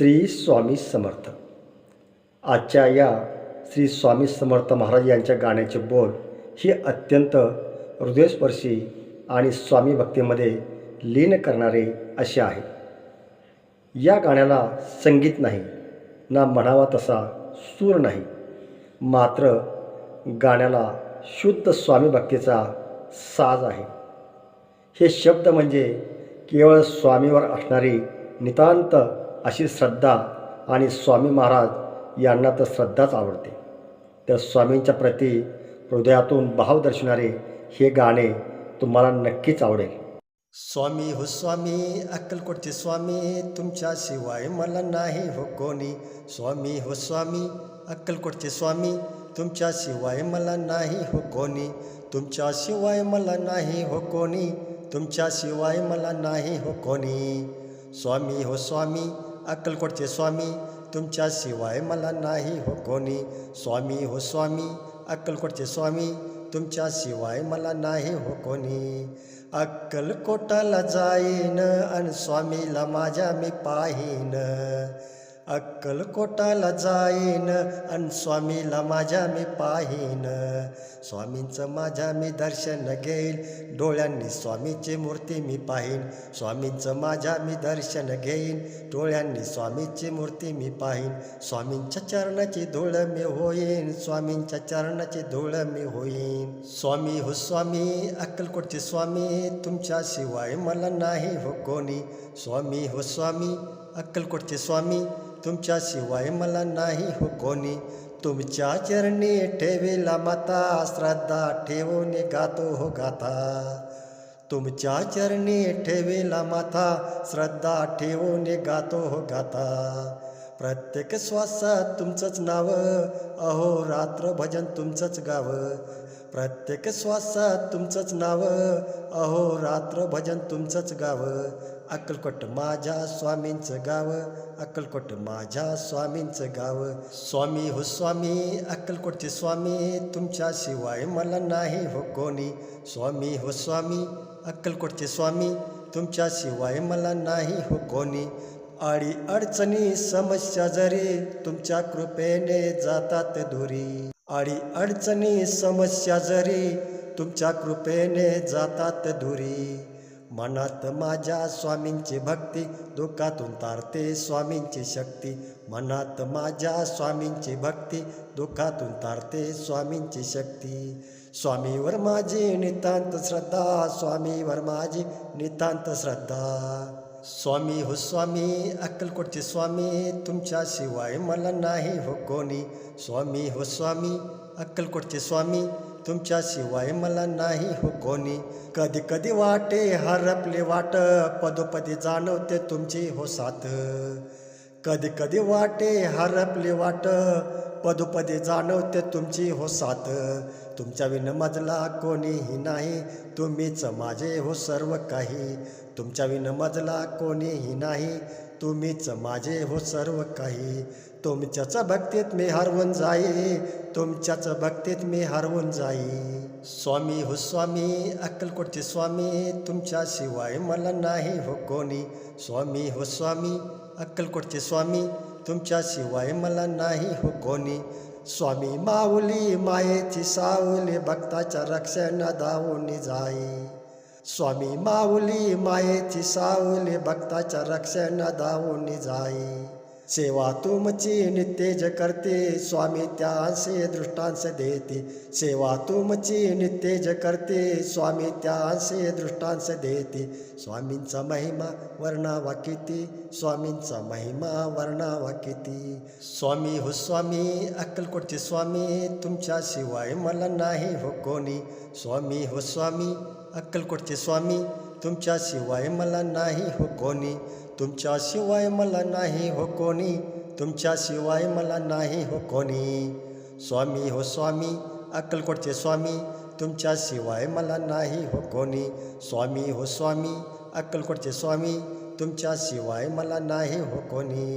श्री स्वामी समर्थ. आजच्या या श्री स्वामी समर्थ महाराज यांच्या गाण्याचे बोल ही अत्यंत हृदयस्पर्शी आणि स्वामी भक्तीमध्ये लीन करणारे असे आहे. या गाण्याला संगीत नाही ना म्हणावा तसा सूर नाही मात्र गाण्याला शुद्ध स्वामी भक्तीचा साज आहे. हे शब्द म्हणजे केवळ स्वामीवर असणारी नितांत अशी श्रद्धा आणि स्वामी महाराज यांना तर श्रद्धाच आवडते. तर स्वामींच्या प्रती हृदयातून भाव दर्शणारे हे गाणे तुम्हाला नक्कीच आवडेल. स्वामी हो स्वामी अक्कलकोटचे स्वामी तुमच्याशिवाय मला नाही हो कोणी. स्वामी हो स्वामी अक्कलकोटचे स्वामी तुमच्याशिवाय मला नाही हो कोणी. तुमच्याशिवाय मला नाही हो कोणी. तुमच्याशिवाय मला नाही हो कोणी. स्वामी हो स्वामी अक्कलकोटचे स्वामी तुमच्या शिवाय मला नाही हो कोणी. स्वामी हो स्वामी अक्कलकोटचे स्वामी तुमच्या शिवाय मला नाही हो कोणी. अक्कलकोटाला जाईन आणि स्वामीला माझ्या मी पाहीन. अक्कलकोटाला जाईन आणि स्वामीला माझ्या मी पाहीन. स्वामींचं माझ्या मी दर्शन घेईन. डोळ्यांनी स्वामीची मूर्ती मी पाहीन. स्वामींचं माझ्या मी दर्शन घेईन. डोळ्यांनी स्वामीची मूर्ती मी पाहीन. स्वामींच्या चरणाची धूळ मी होईन. स्वामींच्या चरणाची धूळ मी होईन. स्वामी हो स्वामी अक्कलकोटचे स्वामी तुमच्याशिवाय मला नाही हो कोणी. स्वामी हो स्वामी अक्कलकोटचे स्वामी तुमच्याशिवाय मला नाही हो कोणी. तुमच्या चरणी ठेवेला माता श्रद्धा ठेवून गातो हो गाथा. तुमच्या चरणी ठेवेला माथा श्रद्धा ठेवून गातो हो गाथा. प्रत्येक श्वासात तुमचंच नाव अहो रात्र भजन तुमचंच गाव. प्रत्येक श्वासात तुमचंच नाव अहो रात्र भजन तुमचंच गाव. अक्कलकोट माझ्या स्वामींचं गाव अक्कलकोट माझ्या स्वामींचं गाव. स्वामी हो स्वामी अक्कलकोटचे स्वामी तुमच्याशिवाय मला नाही हो कोणी. स्वामी हो स्वामी अक्कलकोटचे स्वामी तुमच्याशिवाय मला नाही हो कोणी. आडी अडचणी समस्या जरी तुमच्या कृपेने जातात दुरी. आडी अडचणी समस्या जरी तुमच्या कृपेने जातात दुरी. मनात माझ्या स्वामींची भक्ती दुःखातून तारते स्वामींची शक्ती. मनात माझ्या स्वामींची भक्ती दुःखातून तारते स्वामींची शक्ती. स्वामीवर माझी नितांत श्रद्धा स्वामीवर माझी नितांत श्रद्धा. स्वामी हो स्वामी अक्कलकोटचे स्वामी तुमच्याशिवाय मला नाही हो कोणी. स्वामी हो स्वामी अक्कलकोटचे स्वामी तुमच्याशिवाय मला नाही हो कोणी. कधी कधी वाटे हरपले वाट पदोपदी जाणवते तुमची हो साथ. कधी कधी वाटे हरपले वाट पदोपदी जाणवते तुमची हो साथ. तुमच्या विन मजला कोणीही नाही तुम्हीच माझे हो सर्व काही. तुमच्या विन मजला कोणीही नाही तुम्हीच माझे हो सर्व काही. तुमच्याच भक्तीत मी हरवून जाई तुमच्याच भक्तीत मी हरवून जाई स्वामी हो स्वामी अक्कलकोटचे स्वामी तुमच्याशिवाय मला नाही हो कोणी। स्वामी हो स्वामी अक्कलकोटचे स्वामी तुमच्याशिवाय मला नाही हो कोणी। स्वामी माऊली मायेची सावली भक्ताच्या रक्षण धावून जाई। स्वामी माऊली मायेची सावली भक्ताच्या रक्षण धावून जाई। सेवा तुमची नित्यज करते स्वामी त्यांसे दृष्टांश देते। सेवा तुमची नित्यज करते स्वामी त्यांसे दृष्टांश देते। स्वामींचा महिमा वर्णावा किती? स्वामींचा महिमा वर्णावा किती? स्वामी हो स्वामी अक्कलकोटचे स्वामी तुमच्याशिवाय मला नाही हो कोणी। स्वामी हो स्वामी अक्कलकोटचे स्वामी तुमच्याशिवाय मला नाही हो कोणी. तुमच्याशिवाय मला नाही हो कोणी. तुमच्याशिवाय मला नाही हो कोणी. स्वामी हो स्वामी अक्कलकोटचे स्वामी तुमच्याशिवाय मला नाही हो कोणी. स्वामी हो स्वामी अक्कलकोटचे स्वामी तुमच्याशिवाय मला नाही हो कोणी.